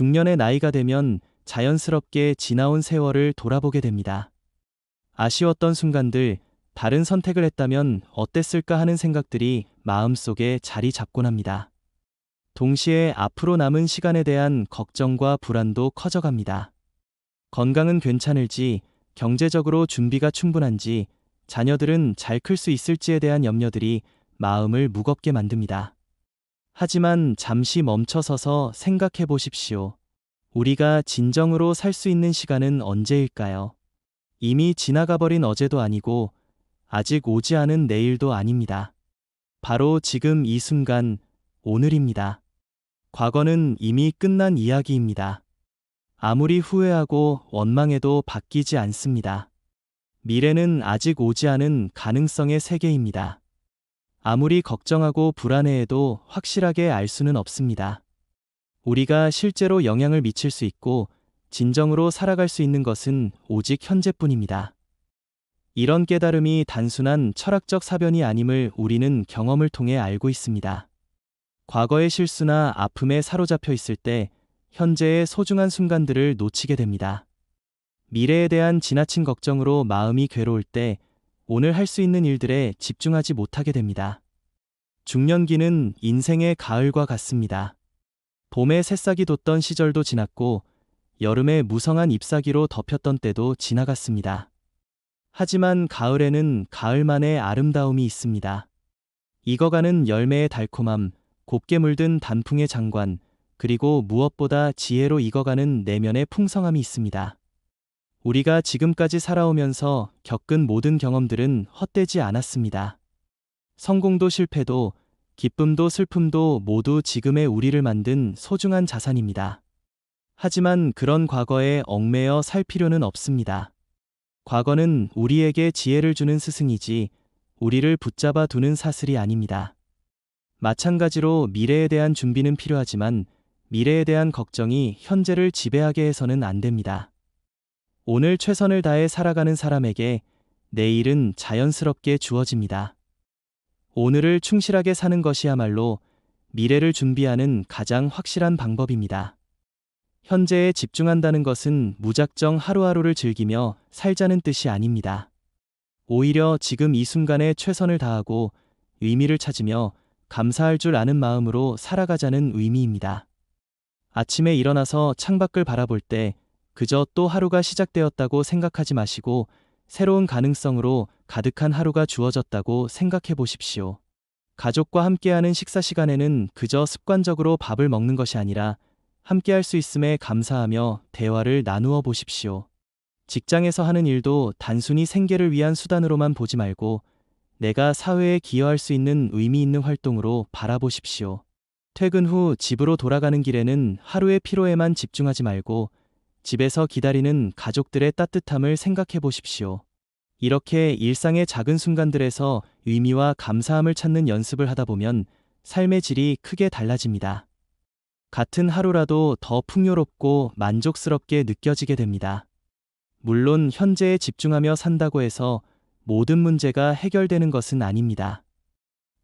중년의 나이가 되면 자연스럽게 지나온 세월을 돌아보게 됩니다. 아쉬웠던 순간들, 다른 선택을 했다면 어땠을까 하는 생각들이 마음속에 자리 잡곤 합니다. 동시에 앞으로 남은 시간에 대한 걱정과 불안도 커져갑니다. 건강은 괜찮을지, 경제적으로 준비가 충분한지, 자녀들은 잘 클 수 있을지에 대한 염려들이 마음을 무겁게 만듭니다. 하지만 잠시 멈춰서서 생각해 보십시오. 우리가 진정으로 살 수 있는 시간은 언제일까요? 이미 지나가 버린 어제도 아니고 아직 오지 않은 내일도 아닙니다. 바로 지금 이 순간, 오늘입니다. 과거는 이미 끝난 이야기입니다. 아무리 후회하고 원망해도 바뀌지 않습니다. 미래는 아직 오지 않은 가능성의 세계입니다. 아무리 걱정하고 불안해해도 확실하게 알 수는 없습니다. 우리가 실제로 영향을 미칠 수 있고 진정으로 살아갈 수 있는 것은 오직 현재뿐입니다. 이런 깨달음이 단순한 철학적 사변이 아님을 우리는 경험을 통해 알고 있습니다. 과거의 실수나 아픔에 사로잡혀 있을 때 현재의 소중한 순간들을 놓치게 됩니다. 미래에 대한 지나친 걱정으로 마음이 괴로울 때 오늘 할 수 있는 일들에 집중하지 못하게 됩니다. 중년기는 인생의 가을과 같습니다. 봄에 새싹이 돋던 시절도 지났고 여름에 무성한 잎사귀로 덮였던 때도 지나갔습니다. 하지만 가을에는 가을만의 아름다움이 있습니다. 익어가는 열매의 달콤함, 곱게 물든 단풍의 장관, 그리고 무엇보다 지혜로 익어가는 내면의 풍성함이 있습니다. 우리가 지금까지 살아오면서 겪은 모든 경험들은 헛되지 않았습니다. 성공도 실패도, 기쁨도 슬픔도 모두 지금의 우리를 만든 소중한 자산입니다. 하지만 그런 과거에 얽매여 살 필요는 없습니다. 과거는 우리에게 지혜를 주는 스승이지 우리를 붙잡아 두는 사슬이 아닙니다. 마찬가지로 미래에 대한 준비는 필요하지만 미래에 대한 걱정이 현재를 지배하게 해서는 안 됩니다. 오늘 최선을 다해 살아가는 사람에게 내일은 자연스럽게 주어집니다. 오늘을 충실하게 사는 것이야말로 미래를 준비하는 가장 확실한 방법입니다. 현재에 집중한다는 것은 무작정 하루하루를 즐기며 살자는 뜻이 아닙니다. 오히려 지금 이 순간에 최선을 다하고 의미를 찾으며 감사할 줄 아는 마음으로 살아가자는 의미입니다. 아침에 일어나서 창밖을 바라볼 때 그저 또 하루가 시작되었다고 생각하지 마시고 새로운 가능성으로 가득한 하루가 주어졌다고 생각해 보십시오. 가족과 함께하는 식사 시간에는 그저 습관적으로 밥을 먹는 것이 아니라 함께할 수 있음에 감사하며 대화를 나누어 보십시오. 직장에서 하는 일도 단순히 생계를 위한 수단으로만 보지 말고 내가 사회에 기여할 수 있는 의미 있는 활동으로 바라보십시오. 퇴근 후 집으로 돌아가는 길에는 하루의 피로에만 집중하지 말고 집에서 기다리는 가족들의 따뜻함을 생각해 보십시오. 이렇게 일상의 작은 순간들에서 의미와 감사함을 찾는 연습을 하다 보면 삶의 질이 크게 달라집니다. 같은 하루라도 더 풍요롭고 만족스럽게 느껴지게 됩니다. 물론 현재에 집중하며 산다고 해서 모든 문제가 해결되는 것은 아닙니다.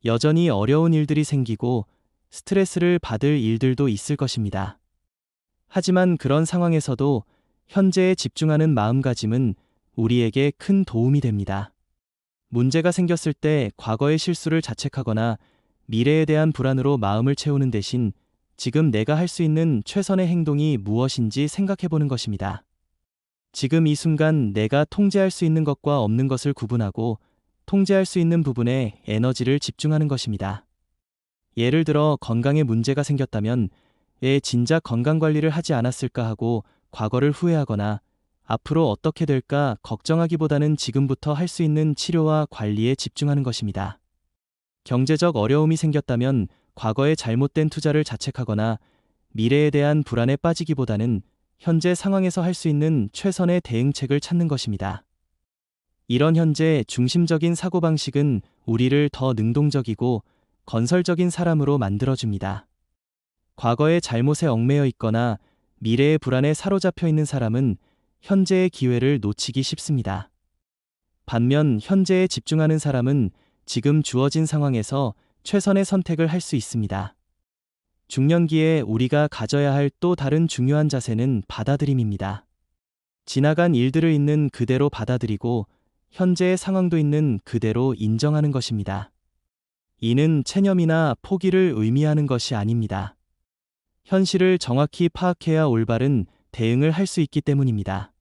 여전히 어려운 일들이 생기고 스트레스를 받을 일들도 있을 것입니다. 하지만 그런 상황에서도 현재에 집중하는 마음가짐은 우리에게 큰 도움이 됩니다. 문제가 생겼을 때 과거의 실수를 자책하거나 미래에 대한 불안으로 마음을 채우는 대신 지금 내가 할 수 있는 최선의 행동이 무엇인지 생각해 보는 것입니다. 지금 이 순간 내가 통제할 수 있는 것과 없는 것을 구분하고 통제할 수 있는 부분에 에너지를 집중하는 것입니다. 예를 들어 건강에 문제가 생겼다면 왜 진작 건강 관리를 하지 않았을까 하고 과거를 후회하거나 앞으로 어떻게 될까 걱정하기보다는 지금부터 할 수 있는 치료와 관리에 집중하는 것입니다. 경제적 어려움이 생겼다면 과거의 잘못된 투자를 자책하거나 미래에 대한 불안에 빠지기보다는 현재 상황에서 할 수 있는 최선의 대응책을 찾는 것입니다. 이런 현재 중심적인 사고방식은 우리를 더 능동적이고 건설적인 사람으로 만들어줍니다. 과거의 잘못에 얽매여 있거나 미래의 불안에 사로잡혀 있는 사람은 현재의 기회를 놓치기 쉽습니다. 반면 현재에 집중하는 사람은 지금 주어진 상황에서 최선의 선택을 할 수 있습니다. 중년기에 우리가 가져야 할 또 다른 중요한 자세는 받아들임입니다. 지나간 일들을 있는 그대로 받아들이고 현재의 상황도 있는 그대로 인정하는 것입니다. 이는 체념이나 포기를 의미하는 것이 아닙니다. 현실을 정확히 파악해야 올바른 대응을 할 수 있기 때문입니다.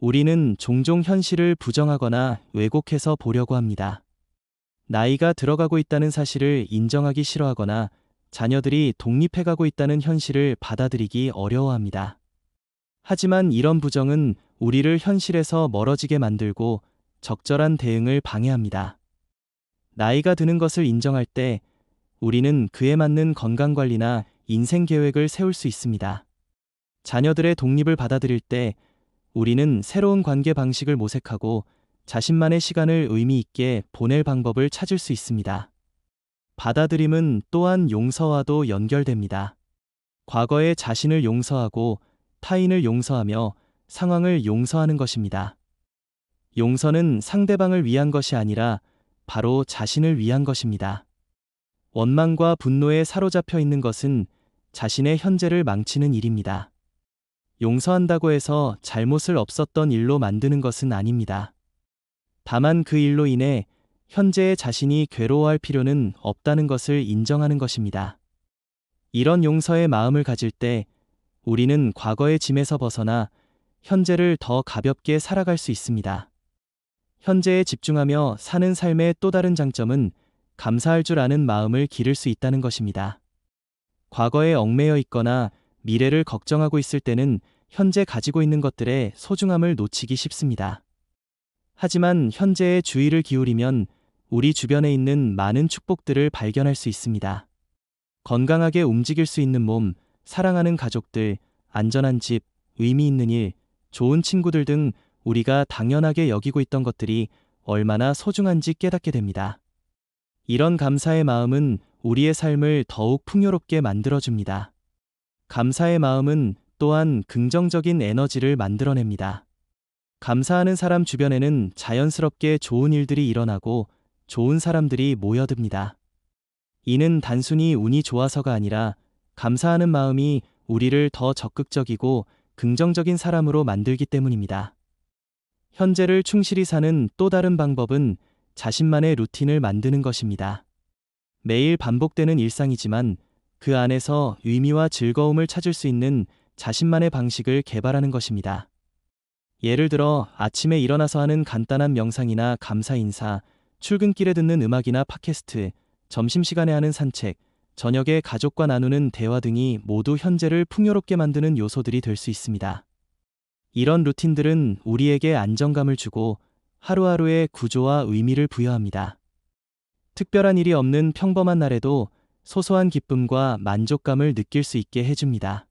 우리는 종종 현실을 부정하거나 왜곡해서 보려고 합니다. 나이가 들어가고 있다는 사실을 인정하기 싫어하거나 자녀들이 독립해가고 있다는 현실을 받아들이기 어려워합니다. 하지만 이런 부정은 우리를 현실에서 멀어지게 만들고 적절한 대응을 방해합니다. 나이가 드는 것을 인정할 때 우리는 그에 맞는 건강관리나 인생 계획을 세울 수 있습니다. 자녀들의 독립을 받아들일 때 우리는 새로운 관계 방식을 모색하고 자신만의 시간을 의미 있게 보낼 방법을 찾을 수 있습니다. 받아들임은 또한 용서와도 연결됩니다. 과거의 자신을 용서하고 타인을 용서하며 상황을 용서하는 것입니다. 용서는 상대방을 위한 것이 아니라 바로 자신을 위한 것입니다. 원망과 분노에 사로잡혀 있는 것은 자신의 현재를 망치는 일입니다. 용서한다고 해서 잘못을 없었던 일로 만드는 것은 아닙니다. 다만 그 일로 인해 현재의 자신이 괴로워할 필요는 없다는 것을 인정하는 것입니다. 이런 용서의 마음을 가질 때 우리는 과거의 짐에서 벗어나 현재를 더 가볍게 살아갈 수 있습니다. 현재에 집중하며 사는 삶의 또 다른 장점은 감사할 줄 아는 마음을 기를 수 있다는 것입니다. 과거에 얽매여 있거나 미래를 걱정하고 있을 때는 현재 가지고 있는 것들의 소중함을 놓치기 쉽습니다. 하지만 현재에 주의를 기울이면 우리 주변에 있는 많은 축복들을 발견할 수 있습니다. 건강하게 움직일 수 있는 몸, 사랑하는 가족들, 안전한 집, 의미 있는 일, 좋은 친구들 등 우리가 당연하게 여기고 있던 것들이 얼마나 소중한지 깨닫게 됩니다. 이런 감사의 마음은 우리의 삶을 더욱 풍요롭게 만들어줍니다. 감사의 마음은 또한 긍정적인 에너지를 만들어냅니다. 감사하는 사람 주변에는 자연스럽게 좋은 일들이 일어나고 좋은 사람들이 모여듭니다. 이는 단순히 운이 좋아서가 아니라 감사하는 마음이 우리를 더 적극적이고 긍정적인 사람으로 만들기 때문입니다. 현재를 충실히 사는 또 다른 방법은 자신만의 루틴을 만드는 것입니다. 매일 반복되는 일상이지만 그 안에서 의미와 즐거움을 찾을 수 있는 자신만의 방식을 개발하는 것입니다. 예를 들어 아침에 일어나서 하는 간단한 명상이나 감사 인사, 출근길에 듣는 음악이나 팟캐스트, 점심시간에 하는 산책, 저녁에 가족과 나누는 대화 등이 모두 현재를 풍요롭게 만드는 요소들이 될 수 있습니다. 이런 루틴들은 우리에게 안정감을 주고 하루하루의 구조와 의미를 부여합니다. 특별한 일이 없는 평범한 날에도 소소한 기쁨과 만족감을 느낄 수 있게 해줍니다.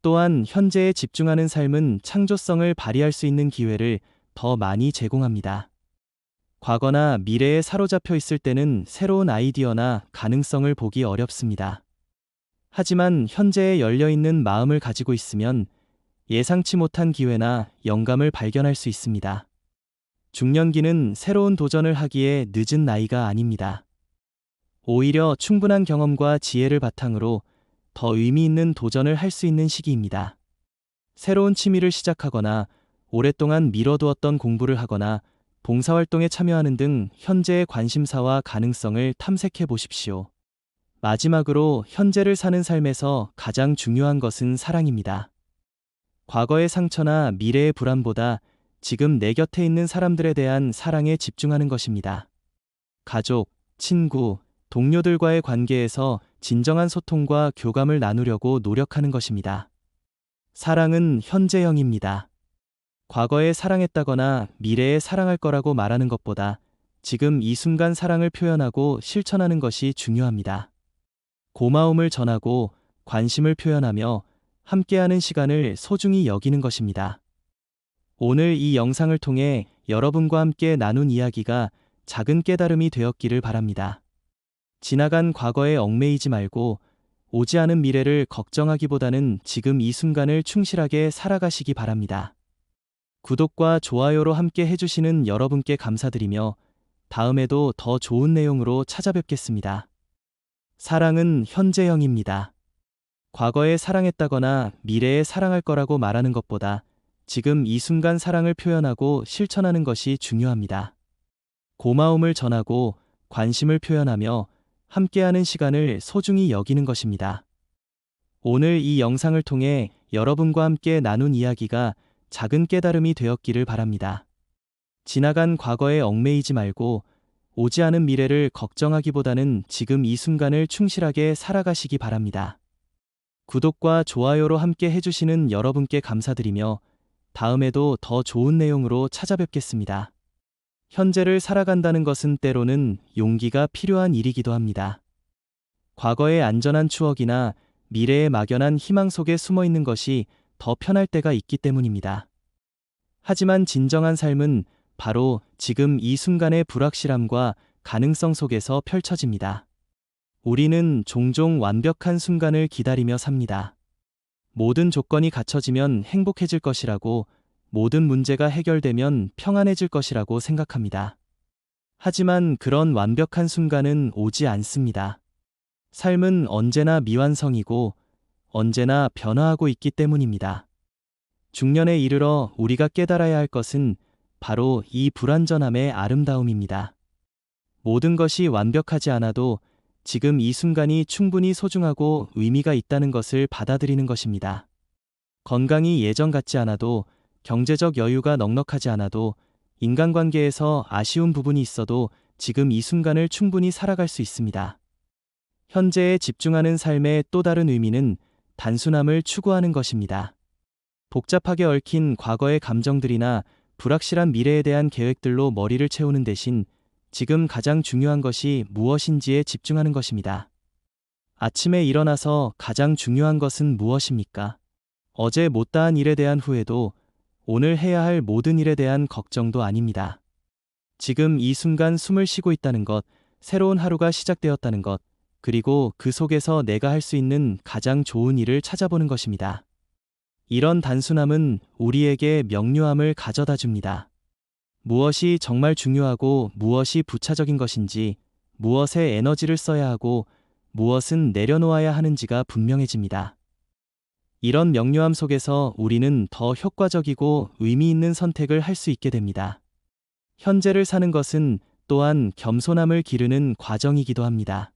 또한 현재에 집중하는 삶은 창조성을 발휘할 수 있는 기회를 더 많이 제공합니다. 과거나 미래에 사로잡혀 있을 때는 새로운 아이디어나 가능성을 보기 어렵습니다. 하지만 현재에 열려있는 마음을 가지고 있으면 예상치 못한 기회나 영감을 발견할 수 있습니다. 중년기는 새로운 도전을 하기에 늦은 나이가 아닙니다. 오히려 충분한 경험과 지혜를 바탕으로 더 의미 있는 도전을 할 수 있는 시기입니다. 새로운 취미를 시작하거나 오랫동안 미뤄두었던 공부를 하거나 봉사활동에 참여하는 등 현재의 관심사와 가능성을 탐색해 보십시오. 마지막으로 현재를 사는 삶에서 가장 중요한 것은 사랑입니다. 과거의 상처나 미래의 불안보다 지금 내 곁에 있는 사람들에 대한 사랑에 집중하는 것입니다. 가족, 친구, 동료들과의 관계에서 진정한 소통과 교감을 나누려고 노력하는 것입니다. 사랑은 현재형입니다. 과거에 사랑했다거나 미래에 사랑할 거라고 말하는 것보다 지금 이 순간 사랑을 표현하고 실천하는 것이 중요합니다. 고마움을 전하고 관심을 표현하며 함께하는 시간을 소중히 여기는 것입니다. 오늘 이 영상을 통해 여러분과 함께 나눈 이야기가 작은 깨달음이 되었기를 바랍니다. 지나간 과거에 얽매이지 말고 오지 않은 미래를 걱정하기보다는 지금 이 순간을 충실하게 살아가시기 바랍니다. 구독과 좋아요로 함께 해주시는 여러분께 감사드리며 다음에도 더 좋은 내용으로 찾아뵙겠습니다. 사랑은 현재형입니다. 과거에 사랑했다거나 미래에 사랑할 거라고 말하는 것보다 지금 이 순간 사랑을 표현하고 실천하는 것이 중요합니다. 고마움을 전하고 관심을 표현하며 함께하는 시간을 소중히 여기는 것입니다. 오늘 이 영상을 통해 여러분과 함께 나눈 이야기가 작은 깨달음이 되었기를 바랍니다. 지나간 과거에 얽매이지 말고 오지 않은 미래를 걱정하기보다는 지금 이 순간을 충실하게 살아가시기 바랍니다. 구독과 좋아요로 함께 해주시는 여러분께 감사드리며 다음에도 더 좋은 내용으로 찾아뵙겠습니다. 현재를 살아간다는 것은 때로는 용기가 필요한 일이기도 합니다. 과거의 안전한 추억이나 미래의 막연한 희망 속에 숨어 있는 것이 더 편할 때가 있기 때문입니다. 하지만 진정한 삶은 바로 지금 이 순간의 불확실함과 가능성 속에서 펼쳐집니다. 우리는 종종 완벽한 순간을 기다리며 삽니다. 모든 조건이 갖춰지면 행복해질 것이라고 모든 문제가 해결되면 평안해질 것이라고 생각합니다. 하지만 그런 완벽한 순간은 오지 않습니다. 삶은 언제나 미완성이고 언제나 변화하고 있기 때문입니다. 중년에 이르러 우리가 깨달아야 할 것은 바로 이 불완전함의 아름다움입니다. 모든 것이 완벽하지 않아도 지금 이 순간이 충분히 소중하고 의미가 있다는 것을 받아들이는 것입니다. 건강이 예전 같지 않아도 경제적 여유가 넉넉하지 않아도 인간관계에서 아쉬운 부분이 있어도 지금 이 순간을 충분히 살아갈 수 있습니다. 현재에 집중하는 삶의 또 다른 의미는 단순함을 추구하는 것입니다. 복잡하게 얽힌 과거의 감정들이나 불확실한 미래에 대한 계획들로 머리를 채우는 대신 지금 가장 중요한 것이 무엇인지에 집중하는 것입니다. 아침에 일어나서 가장 중요한 것은 무엇입니까? 어제 못다한 일에 대한 후회도 오늘 해야 할 모든 일에 대한 걱정도 아닙니다. 지금 이 순간 숨을 쉬고 있다는 것, 새로운 하루가 시작되었다는 것, 그리고 그 속에서 내가 할 수 있는 가장 좋은 일을 찾아보는 것입니다. 이런 단순함은 우리에게 명료함을 가져다 줍니다. 무엇이 정말 중요하고 무엇이 부차적인 것인지, 무엇에 에너지를 써야 하고 무엇은 내려놓아야 하는지가 분명해집니다. 이런 명료함 속에서 우리는 더 효과적이고 의미 있는 선택을 할 수 있게 됩니다. 현재를 사는 것은 또한 겸손함을 기르는 과정이기도 합니다.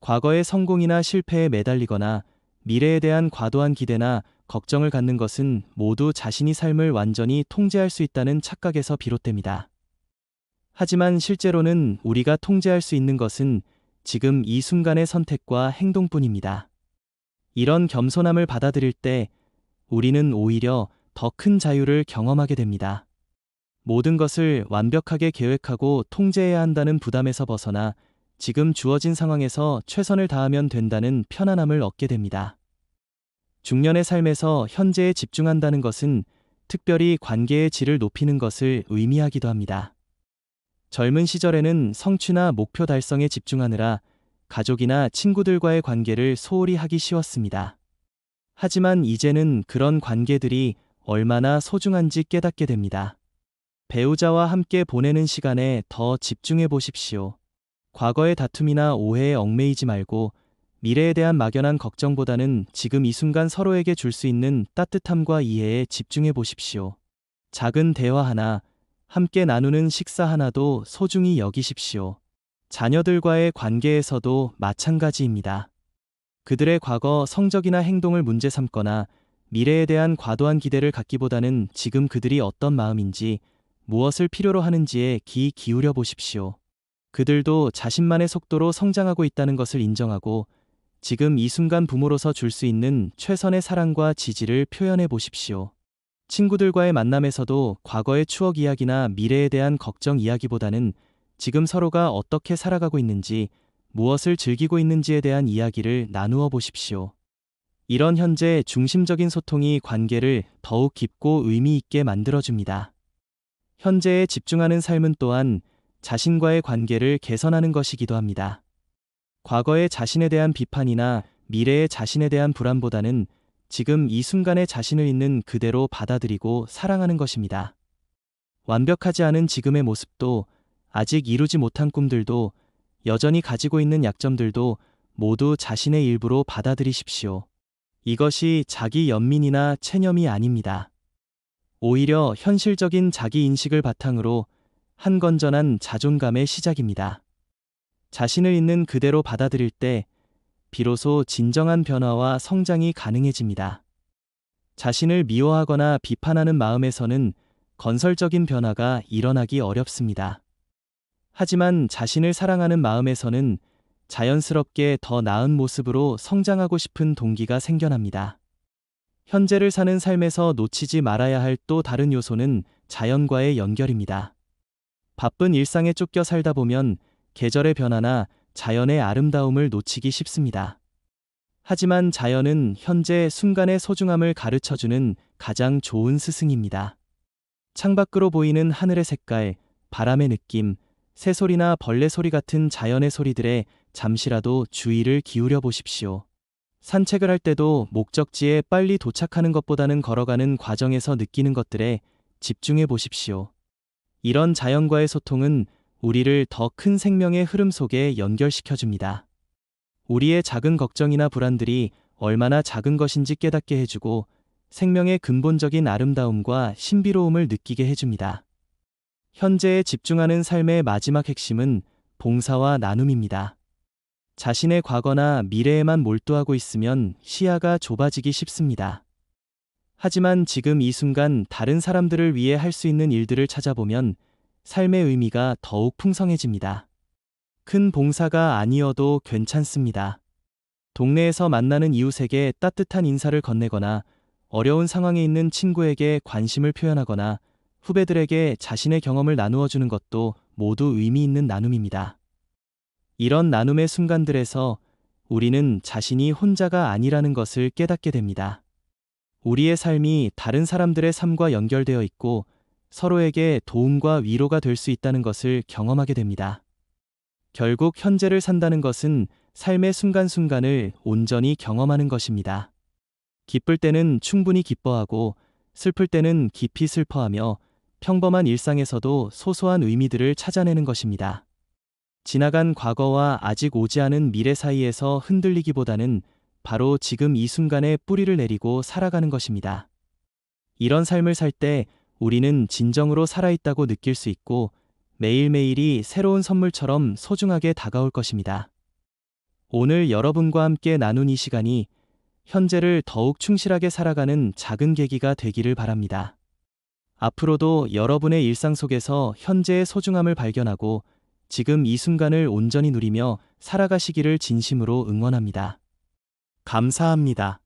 과거의 성공이나 실패에 매달리거나 미래에 대한 과도한 기대나 걱정을 갖는 것은 모두 자신이 삶을 완전히 통제할 수 있다는 착각에서 비롯됩니다. 하지만 실제로는 우리가 통제할 수 있는 것은 지금 이 순간의 선택과 행동뿐입니다. 이런 겸손함을 받아들일 때 우리는 오히려 더 큰 자유를 경험하게 됩니다. 모든 것을 완벽하게 계획하고 통제해야 한다는 부담에서 벗어나 지금 주어진 상황에서 최선을 다하면 된다는 편안함을 얻게 됩니다. 중년의 삶에서 현재에 집중한다는 것은 특별히 관계의 질을 높이는 것을 의미하기도 합니다. 젊은 시절에는 성취나 목표 달성에 집중하느라 가족이나 친구들과의 관계를 소홀히 하기 쉬웠습니다. 하지만 이제는 그런 관계들이 얼마나 소중한지 깨닫게 됩니다. 배우자와 함께 보내는 시간에 더 집중해 보십시오. 과거의 다툼이나 오해에 얽매이지 말고 미래에 대한 막연한 걱정보다는 지금 이 순간 서로에게 줄 수 있는 따뜻함과 이해에 집중해 보십시오. 작은 대화 하나, 함께 나누는 식사 하나도 소중히 여기십시오. 자녀들과의 관계에서도 마찬가지입니다. 그들의 과거 성적이나 행동을 문제 삼거나 미래에 대한 과도한 기대를 갖기보다는 지금 그들이 어떤 마음인지 무엇을 필요로 하는지에 귀 기울여 보십시오. 그들도 자신만의 속도로 성장하고 있다는 것을 인정하고 지금 이 순간 부모로서 줄 수 있는 최선의 사랑과 지지를 표현해 보십시오. 친구들과의 만남에서도 과거의 추억 이야기나 미래에 대한 걱정 이야기보다는 지금 서로가 어떻게 살아가고 있는지, 무엇을 즐기고 있는지에 대한 이야기를 나누어 보십시오. 이런 현재 중심적인 소통이 관계를 더욱 깊고 의미 있게 만들어줍니다. 현재에 집중하는 삶은 또한 자신과의 관계를 개선하는 것이기도 합니다. 과거의 자신에 대한 비판이나 미래의 자신에 대한 불안보다는 지금 이 순간의 자신을 있는 그대로 받아들이고 사랑하는 것입니다. 완벽하지 않은 지금의 모습도 아직 이루지 못한 꿈들도 여전히 가지고 있는 약점들도 모두 자신의 일부로 받아들이십시오. 이것이 자기 연민이나 체념이 아닙니다. 오히려 현실적인 자기 인식을 바탕으로 한 건전한 자존감의 시작입니다. 자신을 있는 그대로 받아들일 때 비로소 진정한 변화와 성장이 가능해집니다. 자신을 미워하거나 비판하는 마음에서는 건설적인 변화가 일어나기 어렵습니다. 하지만 자신을 사랑하는 마음에서는 자연스럽게 더 나은 모습으로 성장하고 싶은 동기가 생겨납니다. 현재를 사는 삶에서 놓치지 말아야 할 또 다른 요소는 자연과의 연결입니다. 바쁜 일상에 쫓겨 살다 보면 계절의 변화나 자연의 아름다움을 놓치기 쉽습니다. 하지만 자연은 현재 순간의 소중함을 가르쳐주는 가장 좋은 스승입니다. 창밖으로 보이는 하늘의 색깔, 바람의 느낌, 새소리나 벌레 소리 같은 자연의 소리들에 잠시라도 주의를 기울여 보십시오. 산책을 할 때도 목적지에 빨리 도착하는 것보다는 걸어가는 과정에서 느끼는 것들에 집중해 보십시오. 이런 자연과의 소통은 우리를 더 큰 생명의 흐름 속에 연결시켜 줍니다. 우리의 작은 걱정이나 불안들이 얼마나 작은 것인지 깨닫게 해주고 생명의 근본적인 아름다움과 신비로움을 느끼게 해줍니다. 현재에 집중하는 삶의 마지막 핵심은 봉사와 나눔입니다. 자신의 과거나 미래에만 몰두하고 있으면 시야가 좁아지기 쉽습니다. 하지만 지금 이 순간 다른 사람들을 위해 할 수 있는 일들을 찾아보면 삶의 의미가 더욱 풍성해집니다. 큰 봉사가 아니어도 괜찮습니다. 동네에서 만나는 이웃에게 따뜻한 인사를 건네거나 어려운 상황에 있는 친구에게 관심을 표현하거나 후배들에게 자신의 경험을 나누어 주는 것도 모두 의미 있는 나눔입니다. 이런 나눔의 순간들에서 우리는 자신이 혼자가 아니라는 것을 깨닫게 됩니다. 우리의 삶이 다른 사람들의 삶과 연결되어 있고 서로에게 도움과 위로가 될 수 있다는 것을 경험하게 됩니다. 결국 현재를 산다는 것은 삶의 순간순간을 온전히 경험하는 것입니다. 기쁠 때는 충분히 기뻐하고 슬플 때는 깊이 슬퍼하며 평범한 일상에서도 소소한 의미들을 찾아내는 것입니다. 지나간 과거와 아직 오지 않은 미래 사이에서 흔들리기보다는 바로 지금 이 순간에 뿌리를 내리고 살아가는 것입니다. 이런 삶을 살 때 우리는 진정으로 살아있다고 느낄 수 있고 매일매일이 새로운 선물처럼 소중하게 다가올 것입니다. 오늘 여러분과 함께 나눈 이 시간이 현재를 더욱 충실하게 살아가는 작은 계기가 되기를 바랍니다. 앞으로도 여러분의 일상 속에서 현재의 소중함을 발견하고 지금 이 순간을 온전히 누리며 살아가시기를 진심으로 응원합니다. 감사합니다.